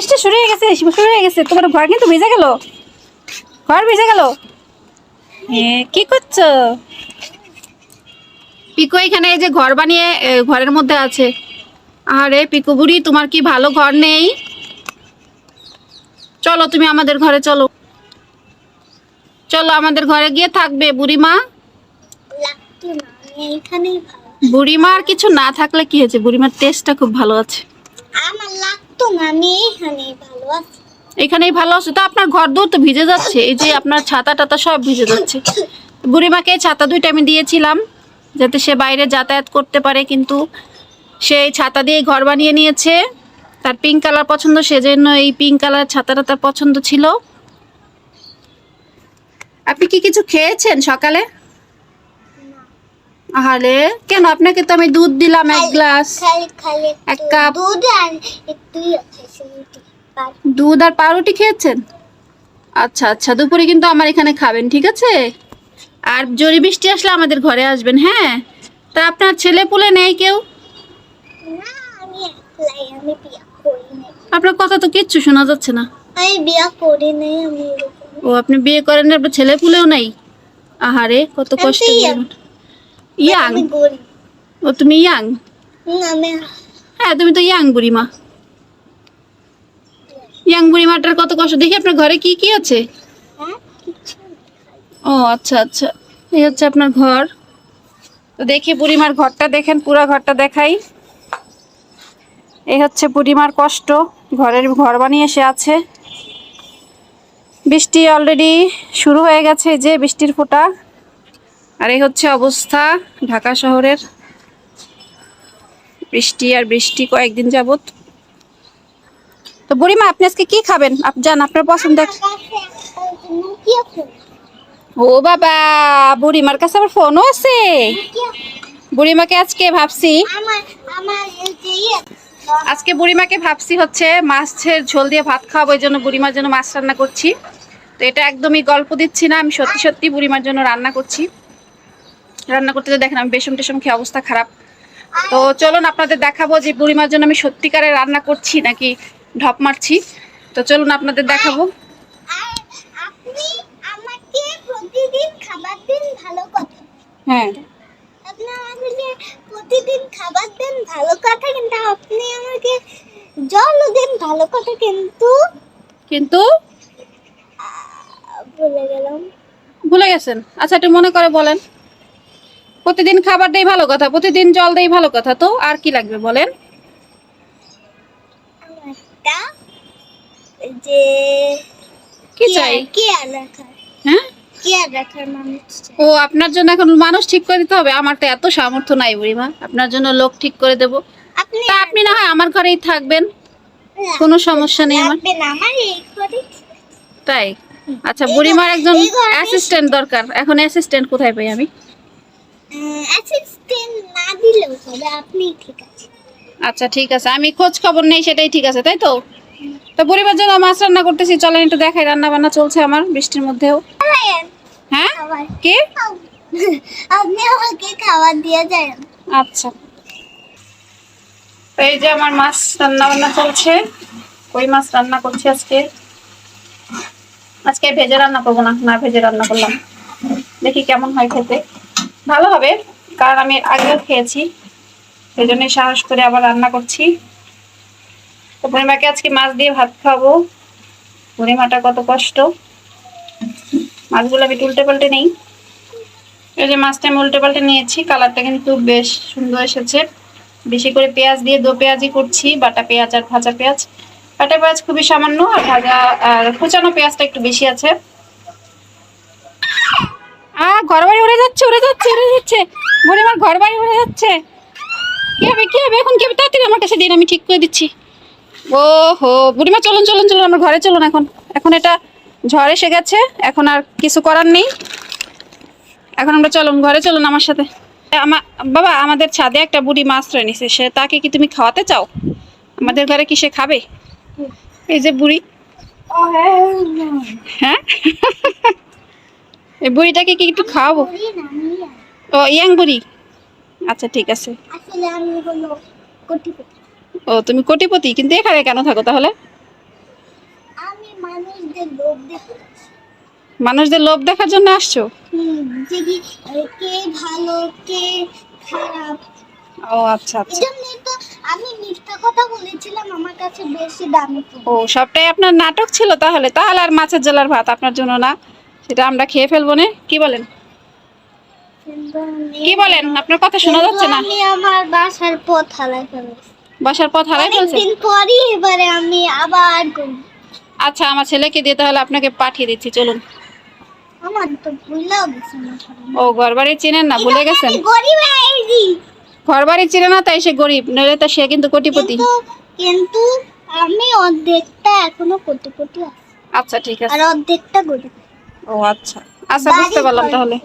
বৃষ্টি শুরু হয়ে গেছে শুরু হয়ে গেছে। তোমার ঘর কিন্তু ভিজে গেল। ঘর ভিজে গেল। কি করছ? পিকো এখানে এই যে ঘর বানিয়ে ঘরের মধ্যে আছে। আরে পিকু বুড়ি তোমার কি ভালো ঘর নেই? চলো তুমি আমাদের ঘরে চলো। চলো আমাদের ঘরে গিয়ে থাকবে বুড়িমা। বুড়িমার কিছু না থাকলে কি হয়েছে? বুড়িমার টেস্টটা খুব ভালো আছে। আমার লাগতো না আমি এইখানেই ভালো আছি। এখানেই ভালো আছে? তো আপনার ঘর দূর তো ভিজে যাচ্ছে এই যে আপনার ছাতা টাতা সব ভিজে যাচ্ছে। বুড়িমাকে ছাতা দুইটা আমি দিয়েছিলাম যাতে সে বাইরে যাতায়াত করতে পারে কিন্তু সে ছাতা দিয়ে ঘর বানিয়ে নিয়েছে। তার পিঙ্ক কালার পছন্দ সেজন্য এই পিঙ্ক কালার ছাতাটা তার পছন্দ ছিল। আপনি কি কিছু খেয়েছেন সকালে? আহারে কেন? আপনাকে তো আমি দুধ দিলাম এক গ্লাস। এক কাপ। দুধ আর দুধ আর পাউরুটি খেয়েছেন? আচ্ছা আচ্ছা দুপুরে কিন্তু আমার এখানে খাবেন ঠিক আছে? আর জরি বৃষ্টি আসলে আমাদের ঘরে আসবেন হ্যাঁ? তা আপনার ছেলে পুলে নেই কেউ? আপনার কথা তো কিচ্ছু শোনা যাচ্ছে না। আমি বিয়া করি নাই আমি ও আপনি বিয়ে করেন আপনার ছেলে পুলেও নাই? আহারে কত কষ্ট। ইয়াং ও তুমি ইয়াং হ্যাঁ তুমি তো ইয়াং বুড়িমা। ইয়াং বুড়িমাটার কত কষ্ট। দেখি আপনার ঘরে কি কি আছে? হ্যাঁ। ও আচ্ছা আচ্ছা। এই হচ্ছে আপনার ঘর। তো দেখি বুড়িমার ঘরটা দেখেন পুরো ঘরটা দেখাই। এই হচ্ছে বুড়িমার কষ্ট। ঘরের ঘর বানিয়ে সে আছে। বৃষ্টি অলরেডি শুরু হয়ে গেছে যে বৃষ্টির ফোঁটা। আর এই হচ্ছে অবস্থা ঢাকা শহরের। বৃষ্টি আর বৃষ্টি কয়েকদিন যাবত তো বুড়িমা, আপনি আজকে কি খাবেন? যান, আপনার ফোন ও বাবা, বুড়িমার কাছে আবার ফোনও আছে। বুড়িমাকে আজকে ভাবছি, আজকে বুড়িমাকে ভাবছি হচ্ছে মাছের ঝোল দিয়ে ভাত খাওয়াবো, এই জন্য বুড়িমার জন্য মাছ রান্না করছি। তো এটা একদমই গল্প দিচ্ছি না, আমি সত্যি সত্যি বুড়িমার জন্য রান্না করছি। রান্না করতে দেখেন আমি বেসম টেসম খেয়ে অবস্থা খারাপ। তো চলুন আপনাদের দেখাবো যে বুড়িমার জন্য আমি সত্যিকারে রান্না করছি নাকি ঢপ মারছি। তো চলুন আপনাদের দেখাবো। আপনি আমাকে প্রতিদিন খাবার দিন ভালো কথা। হ্যাঁ। প্রতিদিন খাবার দেন ভালো কথা কিন্তু আপনি আমাকে দেন ভালো কথা কিন্তু কিন্তু ভুলে গেলাম। ভুলে গেছেন। আচ্ছা একটু মনে করে বলেন। প্রতিদিন খাবার দেই ভালো কথা প্রতিদিন জল দেই ভালো কথা তো আর কি লাগবে বলেন? যে কি চাই? কেয়ার রাখার হ্যাঁ? চাই। ও আপনার জন্য এখন মানুষ ঠিক করে দিতে হবে আমার তো এত সামর্থ্য নাই বুড়িমা আপনার জন্য লোক ঠিক করে দেব। তা আপনি না হয় আমার ঘরেই থাকবেন কোনো সমস্যা নেই আমার। তাই? আচ্ছা বুড়িমার একজন অ্যাসিস্ট্যান্ট দরকার এখন অ্যাসিস্ট্যান্ট কোথায় পাই আমি? অ্যাসিস্ট্যান্ট না দিলেও হবে আপনি ঠিক আছে আচ্ছা ঠিক আছে। আমি খোঁজ খবর নেই সেটাই ঠিক আছে তাই তো? তো বুড়িমার জন্য মাছ রান্না করতেছি চলেন একটু দেখাই রান্না বান্না চলছে আমার বৃষ্টির মধ্যেও। হ্যাঁ? কি? আপনি আমাকে খাবার দিয়ে যান। আচ্ছা। এই যে আমার মাছ রান্না বান্না চলছে কই মাছ রান্না করছি আজকে? আজকে ভেজে রান্না করব না না ভেজে রান্না করলাম। দেখি কেমন হয় খেতে। ভালো হবে? কারণ আমি আগেও খেয়েছি। সেই জন্যই সাহস করে আবার রান্না করছি। তো পরিমাকে আজকে মাছ দিয়ে ভাত খাব। পরিমাটা কত কষ্ট। মাছগুলো আমি উল্টে পাল্টে নেই। এই যে মাছটা আমি উল্টে পাল্টে নিয়েছি, কালারটা কিন্তু বেশ সুন্দর এসেছে। বেশি করে পেঁয়াজ দিয়ে দো পেঁয়াজি করছি, বাটা পেঁয়াজ আর ভাজা পেঁয়াজ। বাটা পেঁয়াজ খুবই সামান্য, আর ভাজা আর কুচানো পেঁয়াজটা একটু বেশি আছে। আ ঘর বাড়ি উড়ে যাচ্ছে উড়ে যাচ্ছে উড়ে যাচ্ছে। মনে আমার ঘর বাড়ি উড়ে যাচ্ছে। কি হবে কি হবে? এখন কি হবে? তাড়াতাড়ি আমার কাছে দিন আমি ঠিক করে দিচ্ছি। ও হো বুড়িমা চলুন চলুন চলুন আমার ঘরে চলুন এখন। এখন এটা ঝড় এসে গেছে এখন আর কিছু করার নেই। এখন আমরা চলুন ঘরে চলুন আমার সাথে। আমার বাবা আমাদের ছাদে একটা বুড়ি মাছ রয়ে নিছে সে তাকে কি তুমি খাওয়াতে চাও? আমাদের ঘরে কি সে খাবে? এই যে বুড়ি। হ্যাঁ? এই বুড়িটাকে কি একটু খাওয়াবো? ও, ইয়াং বুড়ি। আচ্ছা ঠিক আছে। ও, তুমি কোটিপতি, কিন্তু এখানে কেন থাকো তাহলে? মানুষদের লোভ দেখার জন্য আসছো? ও আচ্ছা আচ্ছা। ও, সবটাই আপনার নাটক ছিল তাহলে তাহলে আর মাছের জেলার ভাত আপনার জন্য না। সেটা আমরা খেয়ে ফেলব না। কি বলেন? কি বলেন? আপনার কথা শোনা যাচ্ছে না। আমি আমার বাসার পথ হারাই ফেলেছি বাসার পথ হারাই ফেলছে অনেকদিন পরই এবারে আমি আবার আচ্ছা আমার ছেলেকে দিয়ে তাহলে আপনাকে পাঠিয়ে দিচ্ছি চলুন। আমার তো ভুলেও গেছে ও ঘর বাড়ি চিনেন না ভুলে গেছেন? গরিব হয়েছি ঘর বাড়ি চিনে না তাই সে গরিব নইলে তো সে কিন্তু কোটিপতি। কিন্তু আমি অর্ধেকটা এখনও কোটি কোটি আছে। আচ্ছা ঠিক আছে। আর অর্ধেকটা গরিব। ও আচ্ছা। আচ্ছা বুঝতে পারলাম তাহলে।